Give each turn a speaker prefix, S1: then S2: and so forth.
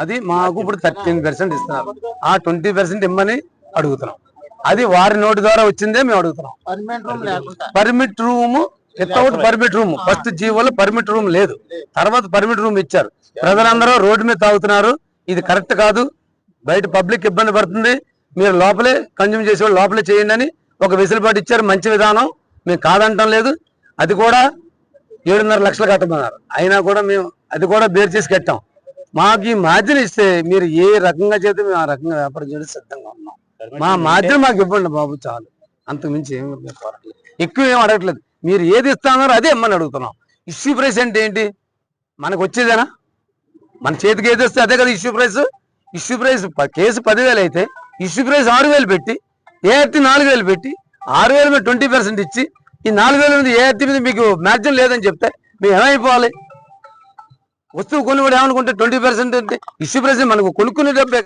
S1: అది మాకు ఇప్పుడు థర్టీన్ పర్సెంట్ ఇస్తున్నారు. ఆ ట్వంటీ పర్సెంట్ ఇమ్మని అడుగుతున్నాం. అది వారి నోటి ద్వారా వచ్చిందే మేము అడుగుతున్నాం. Permit room without permit room first జీవోలో పర్మిట్ రూమ్ లేదు. తర్వాత పర్మిట్ రూమ్ ఇచ్చారు. ప్రజలందరూ రోడ్డు మీద తాగుతున్నారు. ఇది కరెక్ట్ కాదు. బయట పబ్లిక్ ఇబ్బంది పడుతుంది. మీరు లోపలే కన్జ్యూమ్ చేసేవాళ్ళు లోపలే చేయండి అని ఒక వెసులుబాటు ఇచ్చారు. మంచి విధానం. మేము కాదంటం లేదు. అది కూడా ఏడున్నర లక్షలు కట్టమన్నారు. అయినా కూడా మేము అది కూడా బేర్ చేసి కట్టాం. మాకు ఈ మార్జిన్ ఇస్తే మీరు ఏ రకంగా చేస్తే మేము ఆ రకంగా వ్యాపారం చేయడం సిద్ధంగా ఉన్నాం. మా మార్జిన్ మాకు ఇవ్వండి బాబు చాలు. అంతకు మించి ఏం కోరట్లేదు ఎక్కువ ఏం అడగట్లేదు. మీరు ఏది ఇస్తాన్నారో అదే ఇమ్మని అడుగుతున్నాం. ఇష్యూ ప్రైస్ అంటే ఏంటి? మనకు వచ్చేదేనా? మన చేతికి ఏది వస్తే అదే కదా issue price issue price case పదివేలు అయితే ఇష్యూ ప్రైస్ ఆరు వేలు పెట్టి ఏఆర్టీ నాలుగు వేలు పెట్టి ఆరు వేల మీద ట్వంటీ పర్సెంట్ ఇచ్చి ఈ నాలుగు వేల మీద ఏఆర్టీ మీద మీకు మ్యాక్సిమం లేదని చెప్తే మేము ఏమైపోవాలి వస్తువు కొనుగోలు ఏమనుకుంటే ట్వంటీ పర్సెంట్ అంటే ఇష్యూ ప్రైస్ మనకు కొనుక్కునే డబ్బే